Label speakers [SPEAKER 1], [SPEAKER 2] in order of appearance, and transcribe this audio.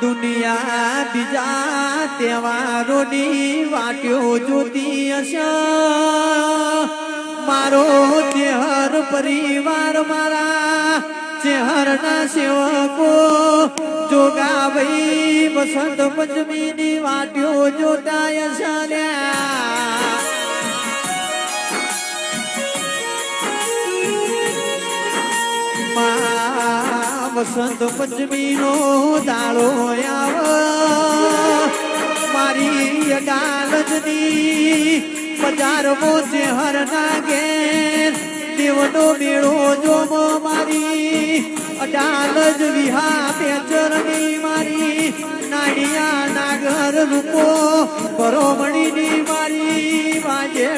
[SPEAKER 1] દુનિયા બીજા તહેવારોની વાટ્યો જોતી હશે મારો ચેહર પરિવાર મારા ચેહરના સેવકો જોગાભાઈ વસંત પંચમીની વાટ્યો જોતા હશે લ્યા. વસંત પંચમી નો દાડો આવ મારી અડાલજની બજાર મોચે હર નાગે. દેવનો મેળો જોમો મારી. અડાલજ વિહા પેચરની મારી. નાડિયા નાગર રૂપો બરોમણીની મારી. મોચે